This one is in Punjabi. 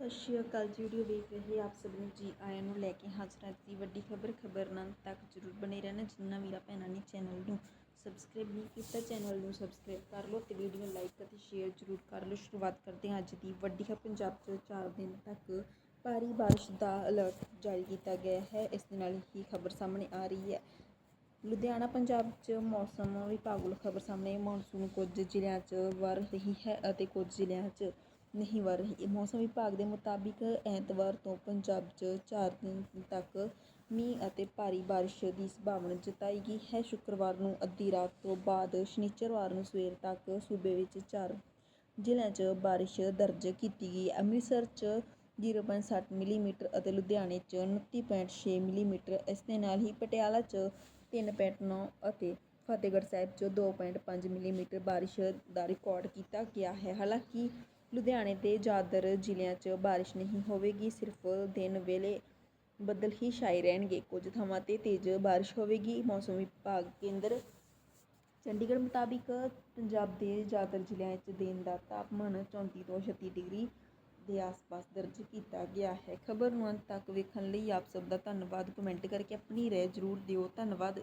ਸਤਿ ਸ਼੍ਰੀ ਅਕਾਲ ਜੀ, ਵੀਡੀਓ ਵੇਖ ਰਹੇ ਆਪ ਸਭ ਨੂੰ ਜੀ, ਆਇਆਂ ਨੂੰ ਲੈ ਕੇ ਹਾਜ਼ਰ ਹਾਂ ਦੀ ਵੱਡੀ ਖਬਰ ਖਬਰ ਨਾਲ ਤੱਕ ਜਰੂਰ ਬਣੇ ਰਹਿਣਾ, ਜਿੰਨਾ ਵੀਰਾ ਭੈਣਾਂ ਨੇ ਚੈਨਲ ਨੂੰ ਸਬਸਕ੍ਰਾਈਬ ਨਹੀਂ ਕੀਤਾ ਚੈਨਲ ਨੂੰ ਸਬਸਕ੍ਰਾਈਬ ਕਰ ਲਓ ਤੇ ਵੀਡੀਓ ਲਾਈਕ ਅਤੇ ਸ਼ੇਅਰ ਜਰੂਰ ਕਰ ਲਓ। ਸ਼ੁਰੂਆਤ ਕਰਦੇ ਹਾਂ ਅੱਜ ਦੀ ਵੱਡੀ ਖਬਰ, ਪੰਜਾਬ 'ਚ 4 ਦਿਨ ਤੱਕ ਭਾਰੀ ਬਾਰਿਸ਼ ਦਾ ਅਲਰਟ ਜਾਰੀ ਕੀਤਾ ਗਿਆ ਹੈ, ਇਸ ਦੇ ਨਾਲ ਹੀ ਖਬਰ ਸਾਹਮਣੇ ਆ ਰਹੀ ਹੈ। ਲੁਧਿਆਣਾ, ਪੰਜਾਬ 'ਚ ਮੌਸਮ ਵਿਭਾਗ ਵੱਲੋਂ ਖਬਰ ਸਾਹਮਣੇ, ਮੌਨਸੂਨ ਕੁਝ ਜ਼ਿਲ੍ਹਿਆਂ 'ਚ ਵਰ ਰਹੀ ਹੈ ਅਤੇ ਕੁਝ ਜ਼ਿਲ੍ਹਿਆਂ 'ਚ ਨਹੀਂ ਵਰ ਰਹੀ। ਮੌਸਮ ਵਿਭਾਗ ਦੇ ਮੁਤਾਬਿਕ ਐਤਵਾਰ ਤੋਂ ਪੰਜਾਬ 'ਚ ਚਾਰ ਦਿਨ ਤੱਕ ਮੀਂਹ ਅਤੇ ਭਾਰੀ ਬਾਰਿਸ਼ ਦੀ ਸੰਭਾਵਨਾ ਜਤਾਈ ਗਈ ਹੈ। ਸ਼ੁੱਕਰਵਾਰ ਨੂੰ ਅੱਧੀ ਰਾਤ ਤੋਂ ਬਾਅਦ ਸ਼ਨੀਚਰਵਾਰ ਨੂੰ ਸਵੇਰ ਤੱਕ ਸੂਬੇ ਵਿੱਚ ਚਾਰ ਜ਼ਿਲ੍ਹਿਆਂ 'ਚ ਬਾਰਿਸ਼ ਦਰਜ ਕੀਤੀ ਗਈ। ਅੰਮ੍ਰਿਤਸਰ 'ਚ 0.60 ਮਿਲੀਮੀਟਰ ਅਤੇ ਲੁਧਿਆਣੇ 'ਚ 29.6 ਮਿਲੀਮੀਟਰ। ਇਸ ਦੇ ਨਾਲ ਹੀ ਪਟਿਆਲਾ 'ਚ 3.9 ਅਤੇ ਫਤਿਹਗੜ੍ਹ ਸਾਹਿਬ 'ਚ 2.5 ਮਿਲੀਮੀਟਰ ਬਾਰਿਸ਼ ਦਾ ਰਿਕਾਰਡ ਕੀਤਾ ਗਿਆ ਹੈ। ਹਾਲਾਂਕਿ ਲੁਧਿਆਣੇ ਦੇ ਜ਼ਿਆਦਾਤਰ ਜ਼ਿਲ੍ਹਿਆਂ 'ਚ ਬਾਰਿਸ਼ ਨਹੀਂ ਹੋਵੇਗੀ, ਸਿਰਫ ਦਿਨ ਵੇਲੇ ਬੱਦਲ ਹੀ ਛਾਏ ਰਹਿਣਗੇ। ਕੁਝ ਥਾਵਾਂ ਤੇ ਤੇਜ਼ ਬਾਰਿਸ਼ ਹੋਵੇਗੀ। ਮੌਸਮ ਵਿਭਾਗ ਕੇਂਦਰ ਚੰਡੀਗੜ੍ਹ ਮੁਤਾਬਿਕ ਪੰਜਾਬ ਦੇ ਜ਼ਿਆਦਾਤਰ ਜ਼ਿਲ੍ਹਿਆਂ 'ਚ ਦਿਨ ਦਾ ਤਾਪਮਾਨ 34 ਤੋਂ 36 ਡਿਗਰੀ ਦੇ ਆਸ-ਪਾਸ ਦਰਜ ਕੀਤਾ ਗਿਆ ਹੈ। ਖਬਰ ਨੂੰ ਅੰਤ ਤੱਕ ਵੇਖਣ ਲਈ ਆਪ ਸਭ ਦਾ ਧੰਨਵਾਦ। ਕਮੈਂਟ ਕਰਕੇ ਆਪਣੀ ਰਾਏ ਜ਼ਰੂਰ ਦਿਓ। ਧੰਨਵਾਦ।